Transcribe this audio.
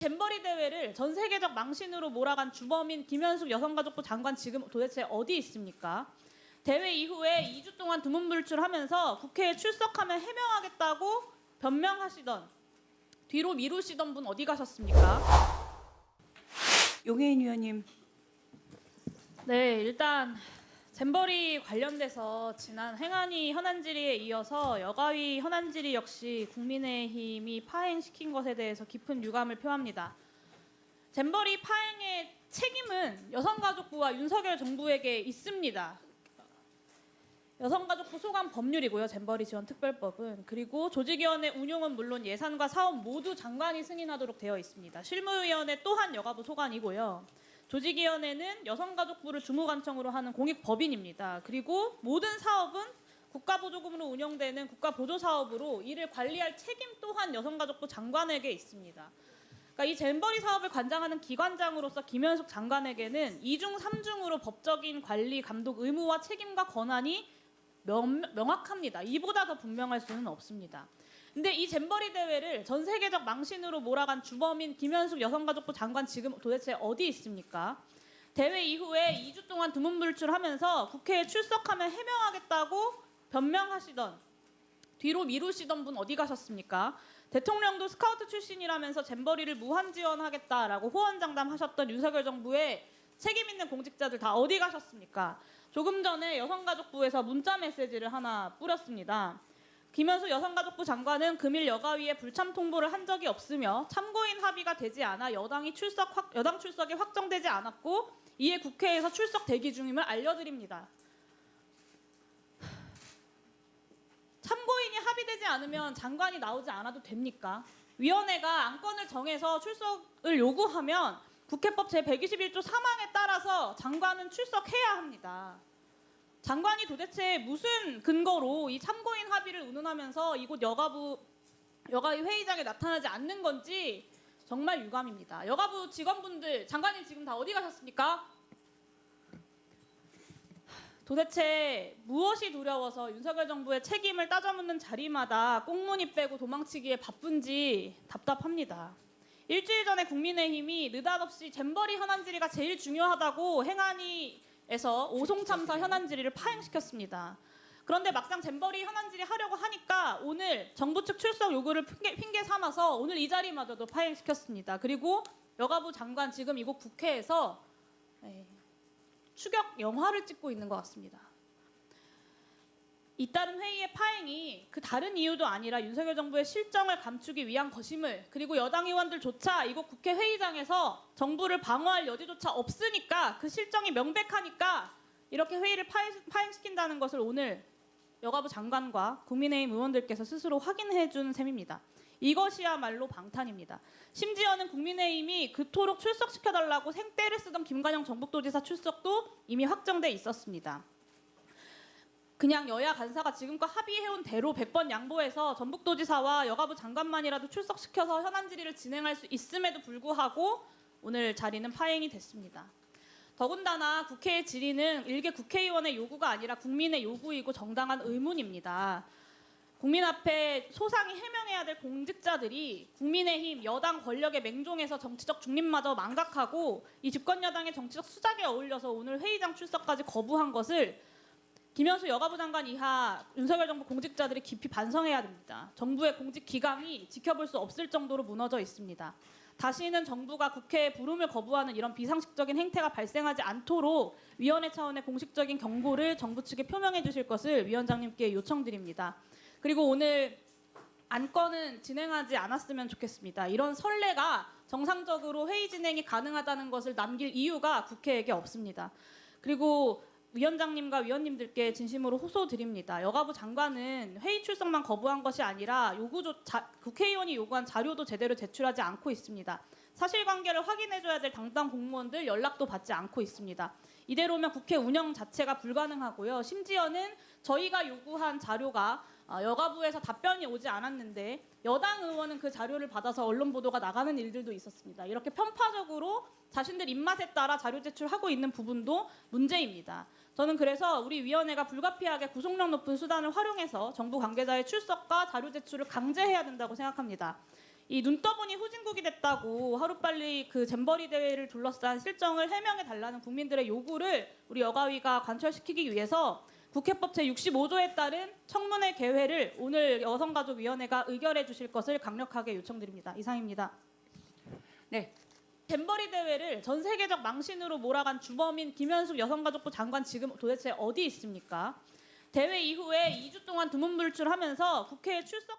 잼버리 대회를 전 세계적 망신으로 몰아간 주범인 김현숙 여성가족부 장관 지금 도대체 어디 있습니까? 대회 이후에 2주 동안 두문불출하면서 국회에 출석하면 해명하겠다고 변명하시던 뒤로 미루시던 분 어디 가셨습니까? 용혜인 의원님 네, 일단 잼버리 관련돼서 지난 행안위 현안질의에 이어서 여가위 현안질의 역시 국민의힘이 파행시킨 것에 대해서 깊은 유감을 표합니다. 잼버리 파행의 책임은 여성가족부와 윤석열 정부에게 있습니다. 여성가족부 소관 법률이고요. 잼버리 지원 특별법은 그리고 조직위원회 운용은 물론 예산과 사업 모두 장관이 승인하도록 되어 있습니다. 실무위원회 또한 여가부 소관이고요. 조직위원회는 여성가족부를 주무관청으로 하는 공익법인입니다. 그리고 모든 사업은 국가보조금으로 운영되는 국가보조사업으로 이를 관리할 책임 또한 여성가족부 장관에게 있습니다. 그러니까 이 잼버리 사업을 관장하는 기관장으로서 김현숙 장관에게는 2중 3중으로 법적인 관리, 감독 의무와 책임과 권한이 명, 명확합니다. 이보다 더 분명할 수는 없습니다. 근데 이 잼버리 대회를 전 세계적 망신으로 몰아간 주범인 김현숙 여성가족부 장관 지금 도대체 어디 있습니까? 대회 이후에 2주 동안 두문불출하면서 국회에 출석하면 해명하겠다고 변명하시던 뒤로 미루시던 분 어디 가셨습니까? 대통령도 스카우트 출신이라면서 잼버리를 무한 지원하겠다라고 호언장담하셨던 윤석열 정부의 책임 있는 공직자들 다 어디 가셨습니까? 조금 전에 여성가족부에서 문자 메시지를 하나 뿌렸습니다. 김현수 여성가족부 장관은 금일 여가위에 불참 통보를 한 적이 없으며 참고인 합의가 되지 않아 여당이 출석 확, 여당 출석이 확정되지 않았고 이에 국회에서 출석 대기 중임을 알려드립니다. 참고인이 합의되지 않으면 장관이 나오지 않아도 됩니까? 위원회가 안건을 정해서 출석을 요구하면 국회법 제121조 3항에 따라서 장관은 출석해야 합니다. 장관이 도대체 무슨 근거로 이 참고인 합의를 운운하면서 이곳 여가부 여가위 회의장에 나타나지 않는 건지 정말 유감입니다. 여가부 직원분들 장관님 지금 다 어디 가셨습니까? 도대체 무엇이 두려워서 윤석열 정부의 책임을 따져묻는 자리마다 꽁무니 빼고 도망치기에 바쁜지 답답합니다. 일주일 전에 국민의힘이 느닷없이 잼버리 현안 질의가 제일 중요하다고 행안위 에서 오송 참사 현안 질의를 파행시켰습니다. 그런데 막상 잼버리 현안 질의 하려고 하니까 오늘 정부 측 출석 요구를 핑계, 핑계 삼아서 오늘 이 자리마저도 파행시켰습니다. 그리고 여가부 장관 지금 이곳 국회에서 네, 추격 영화를 찍고 있는 것 같습니다. 잇따른 회의의 파행이 그 다른 이유도 아니라 윤석열 정부의 실정을 감추기 위한 것임을 그리고 여당 의원들조차 이곳 국회 회의장에서 정부를 방어할 여지조차 없으니까 그 실정이 명백하니까 이렇게 회의를 파행, 파행 시킨다는 것을 오늘 여가부 장관과 국민의힘 의원들께서 스스로 확인해 준 셈입니다. 이것이야말로 방탄입니다. 심지어는 국민의힘이 그토록 출석시켜달라고 생떼를 쓰던 김관영 전북도지사 출석도 이미 확정돼 있었습니다. 그냥 여야 간사가 지금껏 합의해온 대로 100번 양보해서 전북도지사와 여가부 장관만이라도 출석시켜서 현안 질의를 진행할 수 있음에도 불구하고 오늘 자리는 파행이 됐습니다. 더군다나 국회의 질의는 일개 국회의원의 요구가 아니라 국민의 요구이고 정당한 의문입니다. 국민 앞에 소상히 해명해야 될 공직자들이 국민의힘 여당 권력에 맹종해서 정치적 중립마저 망각하고 이 집권 여당의 정치적 수작에 어울려서 오늘 회의장 출석까지 거부한 것을 김현수 여가부 장관 이하 윤석열 정부 공직자들이 깊이 반성해야 됩니다. 정부의 공직 기강이 지켜볼 수 없을 정도로 무너져 있습니다. 다시는 정부가 국회에 부름을 거부하는 이런 비상식적인 행태가 발생하지 않도록 위원회 차원의 공식적인 경고를 정부 측에 표명해 주실 것을 위원장님께 요청드립니다. 그리고 오늘 안건은 진행하지 않았으면 좋겠습니다. 이런 선례가 정상적으로 회의 진행이 가능하다는 것을 남길 이유가 국회에게 없습니다. 그리고 위원장님과 위원님들께 진심으로 호소드립니다. 여가부 장관은 회의 출석만 거부한 것이 아니라 요구조 자, 국회의원이 요구한 자료도 제대로 제출하지 않고 있습니다. 사실관계를 확인해줘야 될 당당 공무원들 연락도 받지 않고 있습니다. 이대로면 국회 운영 자체가 불가능하고요. 심지어는 저희가 요구한 자료가 아, 여가부에서 답변이 오지 않았는데 여당 의원은 그 자료를 받아서 언론 보도가 나가는 일들도 있었습니다. 이렇게 편파적으로 자신들 입맛에 따라 자료 제출하고 있는 부분도 문제입니다. 저는 그래서 우리 위원회가 불가피하게 구속력 높은 수단을 활용해서 정부 관계자의 출석과 자료 제출을 강제해야 된다고 생각합니다. 이 눈떠보니 후진국이 됐다고 하루빨리 그 잼버리 대회를 둘러싼 실정을 해명해 달라는 국민들의 요구를 우리 여가위가 관철시키기 위해서 국회법 제65조에 따른 청문회 개회를 오늘 여성가족위원회가 의결해 주실 것을 강력하게 요청드립니다. 이상입니다. 네. 잼버리 대회를 전 세계적 망신으로 몰아간 주범인 김현숙 여성가족부 장관 지금 도대체 어디 있습니까? 대회 이후에 2주 동안 두문불출하면서 국회에 출석